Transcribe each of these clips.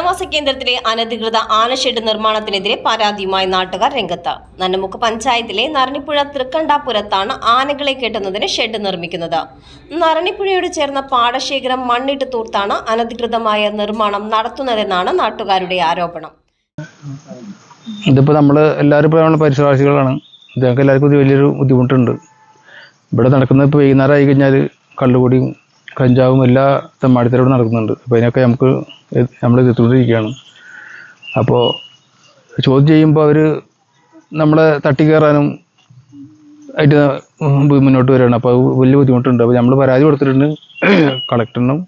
ജനവാസ കേന്ദ്രത്തിലെ അനധികൃത ആനഷെഡ് നിർമ്മാണത്തിനെതിരെ പരാതിയുമായി നാട്ടുകാർ രംഗത്ത്. നന്നമുക്ക് പഞ്ചായത്തിലെ നരണിപ്പുഴ തൃക്കണ്ടാപുരത്താണ് ആനകളെ കെട്ടുന്നതിന് ഷെഡ് നിർമ്മിക്കുന്നത്. നരണിപ്പുഴയോട് ചേർന്ന പാടശേഖരം മണ്ണിട്ട് തൂർത്താണ് അനധികൃതമായ നിർമ്മാണം നടത്തുന്നതെന്നാണ് നാട്ടുകാരുടെ ആരോപണം. ഇതിപ്പോ നമ്മൾ എല്ലാവരും പരിസരവാസികളാണ്. ഇതൊക്കെ എല്ലാവർക്കും വലിയൊരു ബുദ്ധിമുട്ടുണ്ട്. ഇവിടെ നടക്കുന്നത് ഇപ്പോൾ വൈകുന്നേരം ആയി കഴിഞ്ഞാൽ കള്ളുകൂടിയും കഞ്ചാവും എല്ലാ തെമ്മാടിത്തരോടും നടക്കുന്നുണ്ട്. അപ്പോൾ അതിനൊക്കെ നമുക്ക് നമ്മൾ എതിർത്തുകൊണ്ടിരിക്കുകയാണ്. അപ്പോൾ ചോദ്യം ചെയ്യുമ്പോൾ അവർ നമ്മളെ തട്ടിക്കയറാനും ആയിട്ട് മുന്നോട്ട് വരികയാണ്. അപ്പോൾ വലിയ ബുദ്ധിമുട്ടുണ്ട്. അപ്പോൾ നമ്മൾ പരാതി കൊടുത്തിട്ടുണ്ട് കളക്ടറിനും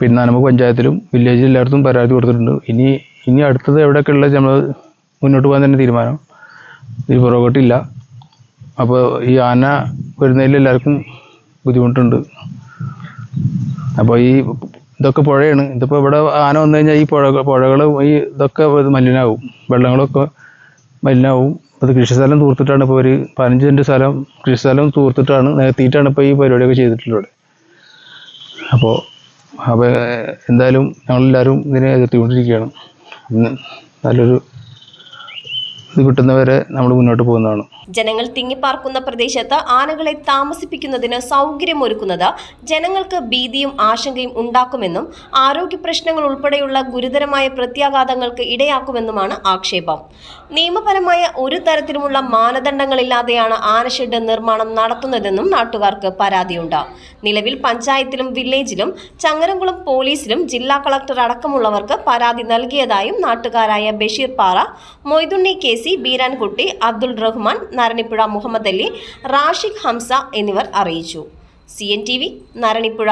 പിന്നെ നമുക്ക് പഞ്ചായത്തിലും വില്ലേജിൽ എല്ലായിടത്തും പരാതി കൊടുത്തിട്ടുണ്ട്. ഇനി ഇനി അടുത്തത് എവിടെയൊക്കെ ഉള്ളത് നമ്മൾ മുന്നോട്ട് പോകാൻ തന്നെ തീരുമാനം. ഈ പുറകോട്ടില്ല. അപ്പോൾ ഈ ആന വരുന്നതിൽ എല്ലാവർക്കും ബുദ്ധിമുട്ടുണ്ട്. അപ്പോൾ ഈ ഇതൊക്കെ പുഴയാണ്. ഇതിപ്പോൾ ഇവിടെ ആന വന്നു കഴിഞ്ഞാൽ ഈ പുഴ പുഴകൾ ഈ ഇതൊക്കെ ഇത് മലിനാവും. വെള്ളങ്ങളൊക്കെ മലിനാവും. അത് കൃഷിസ്ഥലം തൂർത്തിട്ടാണ് ഇപ്പോൾ ഒരു പതിനഞ്ച് സെന്റ് സ്ഥലം കൃഷിസ്ഥലം തൂർത്തിട്ടാണ് നികത്തിയിട്ടാണ് ഇപ്പോൾ ഈ പരിപാടിയൊക്കെ ചെയ്തിട്ടുള്ളത് അപ്പോൾ അപ്പോൾ എന്തായാലും ഞങ്ങളെല്ലാവരും ഇതിനെ എതിർത്തുകൊണ്ടിരിക്കുകയാണ്. നല്ലൊരു കിട്ടുന്നവരെ നമ്മൾ മുന്നോട്ട് പോകുന്നതാണ്. ജനങ്ങൾ തിങ്ങിപ്പാർക്കുന്ന പ്രദേശത്ത് ആനകളെ താമസിപ്പിക്കുന്നതിന് സൗകര്യമൊരുക്കുന്നത് ജനങ്ങൾക്ക് ഭീതിയും ആശങ്കയും ഉണ്ടാക്കുമെന്നും ആരോഗ്യ പ്രശ്നങ്ങൾ ഉൾപ്പെടെയുള്ള ഗുരുതരമായ പ്രത്യാഘാതങ്ങൾക്ക് ഇടയാക്കുമെന്നുമാണ് ആക്ഷേപം. നിയമപരമായ ഒരു തരത്തിലുമുള്ള മാനദണ്ഡങ്ങളില്ലാതെയാണ് ആനഷെഡ് നിർമ്മാണം നടത്തുന്നതെന്നും നാട്ടുകാർക്ക് പരാതിയുണ്ട്. നിലവിൽ പഞ്ചായത്തിലും വില്ലേജിലും ചങ്ങരംകുളം പോലീസിലും ജില്ലാ കളക്ടർ അടക്കമുള്ളവർക്ക് പരാതി നൽകിയതായും നാട്ടുകാരായ ബഷീർ പാറ മൊയ്തുണ്ണി കെ സി ബീരാൻകുട്ടി അബ്ദുൾ റഹ്മാൻ നരണിപ്പുഴ മുഹമ്മദ് അലി റാഷിഖ് ഹംസ എന്നിവർ അറിയിച്ചു. C N T V Naranippuzha.